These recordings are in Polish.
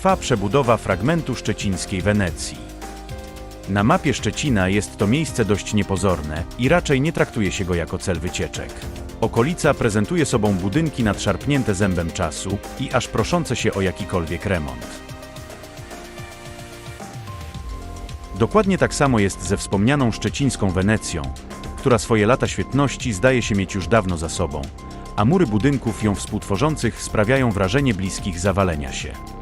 trwa przebudowa fragmentu szczecińskiej Wenecji. Na mapie Szczecina jest to miejsce dość niepozorne i raczej nie traktuje się go jako cel wycieczek. Okolica prezentuje sobą budynki nadszarpnięte zębem czasu i aż proszące się o jakikolwiek remont. Dokładnie tak samo jest ze wspomnianą szczecińską Wenecją, która swoje lata świetności zdaje się mieć już dawno za sobą, a mury budynków ją współtworzących sprawiają wrażenie bliskich zawalenia się.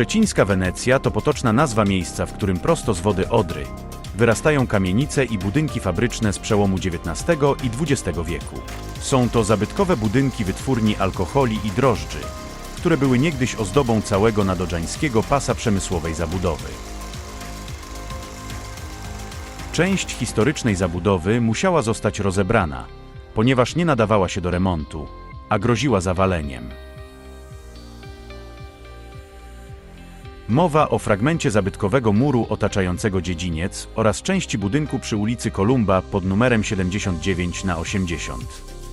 Szczecińska Wenecja to potoczna nazwa miejsca, w którym prosto z wody Odry wyrastają kamienice i budynki fabryczne z przełomu XIX i XX wieku. Są to zabytkowe budynki wytwórni alkoholi i drożdży, które były niegdyś ozdobą całego nadodżańskiego pasa przemysłowej zabudowy. Część historycznej zabudowy musiała zostać rozebrana, ponieważ nie nadawała się do remontu, a groziła zawaleniem. Mowa o fragmencie zabytkowego muru otaczającego dziedziniec oraz części budynku przy ulicy Kolumba pod numerem 79 na 80.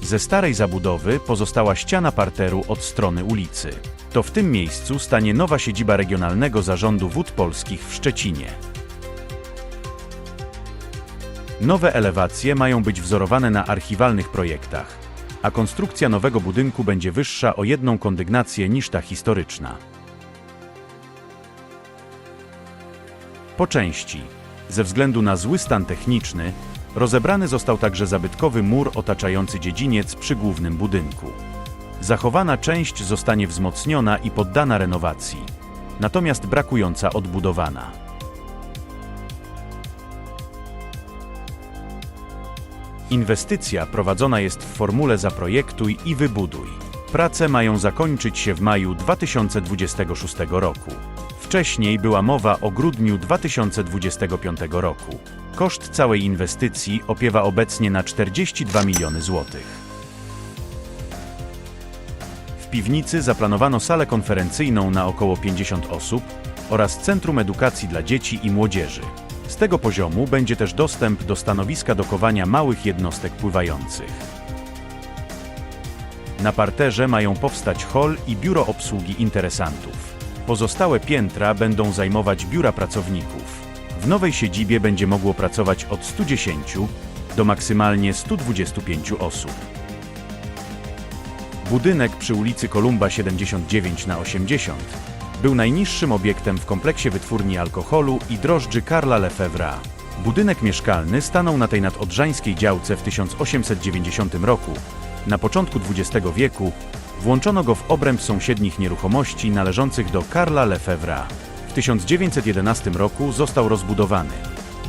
Ze starej zabudowy pozostała ściana parteru od strony ulicy. To w tym miejscu stanie nowa siedziba Regionalnego Zarządu Wód Polskich w Szczecinie. Nowe elewacje mają być wzorowane na archiwalnych projektach, a konstrukcja nowego budynku będzie wyższa o jedną kondygnację niż ta historyczna. Po części, ze względu na zły stan techniczny, rozebrany został także zabytkowy mur otaczający dziedziniec przy głównym budynku. Zachowana część zostanie wzmocniona i poddana renowacji, natomiast brakująca odbudowana. Inwestycja prowadzona jest w formule zaprojektuj i wybuduj. Prace mają zakończyć się w maju 2026 roku. Wcześniej była mowa o grudniu 2025 roku. Koszt całej inwestycji opiewa obecnie na 42 miliony złotych. W piwnicy zaplanowano salę konferencyjną na około 50 osób oraz Centrum Edukacji dla Dzieci i Młodzieży. Z tego poziomu będzie też dostęp do stanowiska dokowania małych jednostek pływających. Na parterze mają powstać hol i biuro obsługi interesantów. Pozostałe piętra będą zajmować biura pracowników. W nowej siedzibie będzie mogło pracować od 110 do maksymalnie 125 osób. Budynek przy ulicy Kolumba 79 na 80 był najniższym obiektem w kompleksie wytwórni alkoholu i drożdży Karla Lefebvre'a. Budynek mieszkalny stanął na tej nadodrzańskiej działce w 1890 roku. Na początku XX wieku włączono go w obręb sąsiednich nieruchomości należących do Karla Lefebvre'a. W 1911 roku został rozbudowany.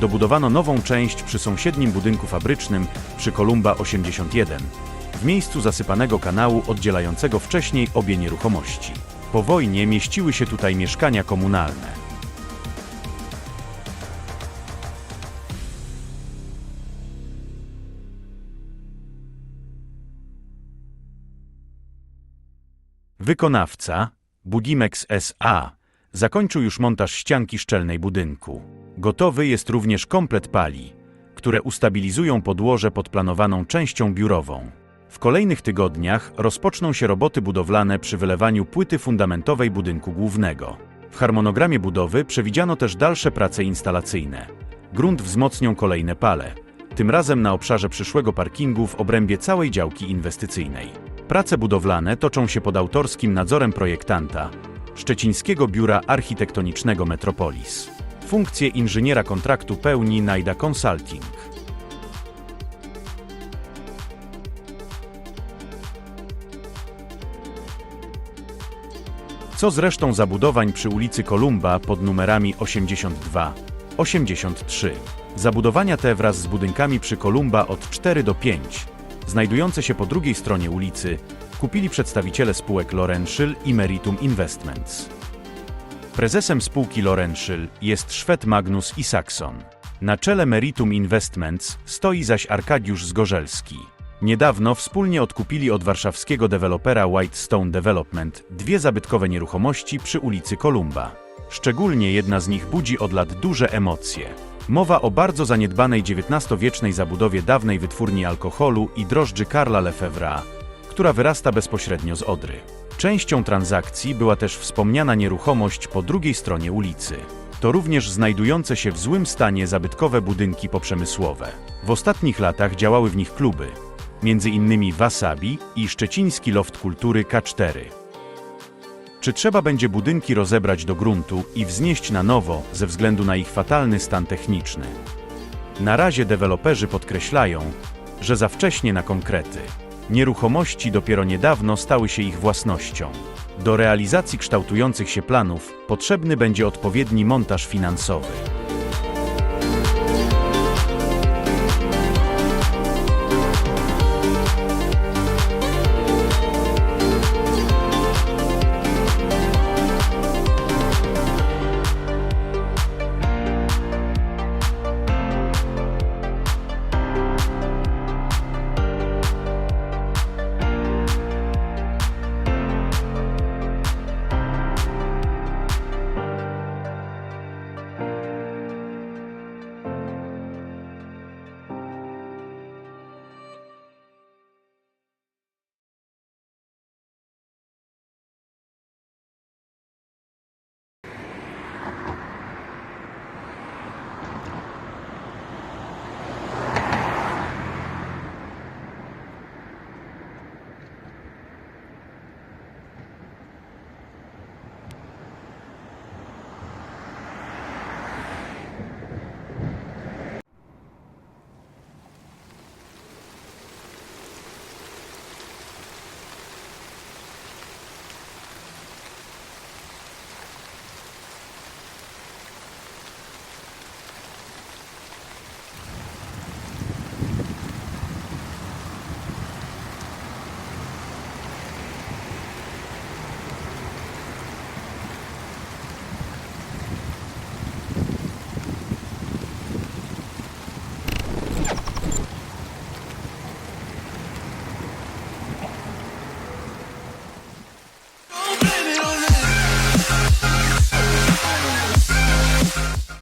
Dobudowano nową część przy sąsiednim budynku fabrycznym przy Kolumba 81, w miejscu zasypanego kanału oddzielającego wcześniej obie nieruchomości. Po wojnie mieściły się tutaj mieszkania komunalne. Wykonawca, Budimex S.A., zakończył już montaż ścianki szczelnej budynku. Gotowy jest również komplet pali, które ustabilizują podłoże pod planowaną częścią biurową. W kolejnych tygodniach rozpoczną się roboty budowlane przy wylewaniu płyty fundamentowej budynku głównego. W harmonogramie budowy przewidziano też dalsze prace instalacyjne. Grunt wzmocnią kolejne pale, tym razem na obszarze przyszłego parkingu w obrębie całej działki inwestycyjnej. Prace budowlane toczą się pod autorskim nadzorem projektanta Szczecińskiego Biura Architektonicznego Metropolis. Funkcję inżyniera kontraktu pełni Najda Consulting. Co z resztą zabudowań przy ulicy Kolumba pod numerami 82, 83? Zabudowania te wraz z budynkami przy Kolumba od 4 do 5, znajdujące się po drugiej stronie ulicy, kupili przedstawiciele spółek Lorenszyl i Meritum Investments. Prezesem spółki Lorenszyl jest Szwed Magnus Isaksson. Na czele Meritum Investments stoi zaś Arkadiusz Zgorzelski. Niedawno wspólnie odkupili od warszawskiego dewelopera Whitestone Development dwie zabytkowe nieruchomości przy ulicy Kolumba. Szczególnie jedna z nich budzi od lat duże emocje. Mowa o bardzo zaniedbanej XIX-wiecznej zabudowie dawnej wytwórni alkoholu i drożdży Karla Lefebvre'a, która wyrasta bezpośrednio z Odry. Częścią transakcji była też wspomniana nieruchomość po drugiej stronie ulicy. To również znajdujące się w złym stanie zabytkowe budynki poprzemysłowe. W ostatnich latach działały w nich kluby, między innymi Wasabi i Szczeciński Loft Kultury K4. Czy trzeba będzie budynki rozebrać do gruntu i wznieść na nowo ze względu na ich fatalny stan techniczny? Na razie deweloperzy podkreślają, że za wcześnie na konkrety. Nieruchomości dopiero niedawno stały się ich własnością. Do realizacji kształtujących się planów potrzebny będzie odpowiedni montaż finansowy.